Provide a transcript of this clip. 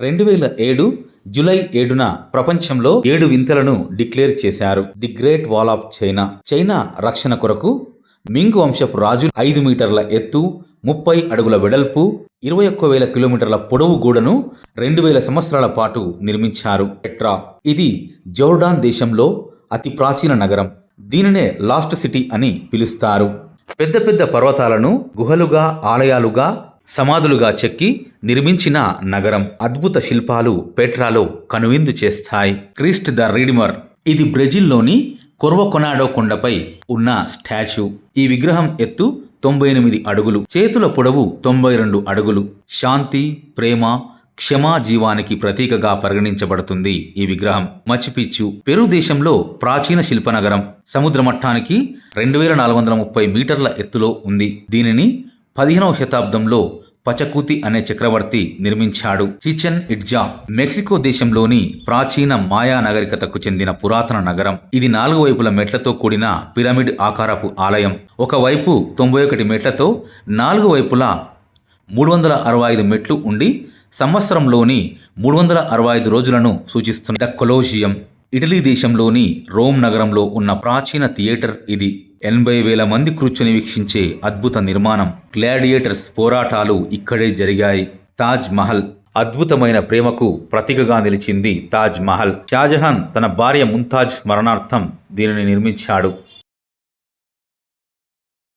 రెండు వేల ఏడు జూలై ఏడున ప్రపంచంలో ఏడు వింతలను డిక్లేర్ చేశారు. The great wall of China. China రక్షణ కొరకు మింగ్ వంశపు రాజు ఐదు మీటర్ల ఎత్తు ముప్పై అడుగుల వెడల్పు ఇరవై ఒక్క వేల కిలోమీటర్ల పొడవు గూడను రెండు వేల సంవత్సరాల పాటు నిర్మించారు. పెట్రా ఇది జోర్డాన్ దేశంలో అతి ప్రాచీన నగరం. దీనినే లాస్ట్ సిటీ అని పిలుస్తారు. పెద్ద పెద్ద పర్వతాలను గుహలుగా ఆలయాలుగా సమాధులుగా చెక్కి నిర్మించిన నగరం అద్భుత శిల్పాలు పెట్రాలో కనువిందు చేస్తాయి. Christ the Redeemer. ఇది బ్రెజిల్లోని కొర్వకొనాడో కొండపై ఉన్న స్టాచ్యూ. ఈ విగ్రహం ఎత్తు తొంభై ఎనిమిది అడుగులు. చేతుల పొడవు తొంభై రెండు అడుగులు. శాంతి ప్రేమ క్షమా జీవానికి ప్రతీకగా పరిగణించబడుతుంది ఈ విగ్రహం. మచిపిచ్చు పెరు దేశంలో ప్రాచీన శిల్పనగరం. సముద్ర మట్టానికి రెండు వేల నాలుగు వందల ముప్పై మీటర్ల ఎత్తులో ఉంది. దీనిని పదిహేనవ శతాబ్దంలో పచకూతి అనే చక్రవర్తి నిర్మించాడు. చిచెన్ ఇడ్జా మెక్సికో దేశంలోని ప్రాచీన మాయా నాగరికతకు చెందిన పురాతన నగరం. ఇది నాలుగు వైపుల మెట్లతో కూడిన పిరమిడ్ ఆకారపు ఆలయం. ఒకవైపు తొంభై ఒకటి మెట్లతో నాలుగు వైపులా మూడు వందల అరవై ఐదు మెట్లు ఉండి సంవత్సరంలోని మూడు వందల అరవై ఐదు రోజులను సూచిస్తున్న ద కొలోజియం ఇటలీ దేశంలోని రోమ్ నగరంలో ఉన్న ప్రాచీన థియేటర్ ఇది. ఎనభై వేల మంది కూర్చొని వీక్షించే అద్భుత నిర్మాణం గ్లాడియేటర్స్ పోరాటాలు ఇక్కడే జరిగాయి. తాజ్ మహల్ అద్భుతమైన ప్రేమకు ప్రతీకగా నిలిచింది తాజ్ మహల్. షాజహాన్ తన భార్య ముంతాజ్ స్మరణార్థం దీనిని నిర్మించాడు.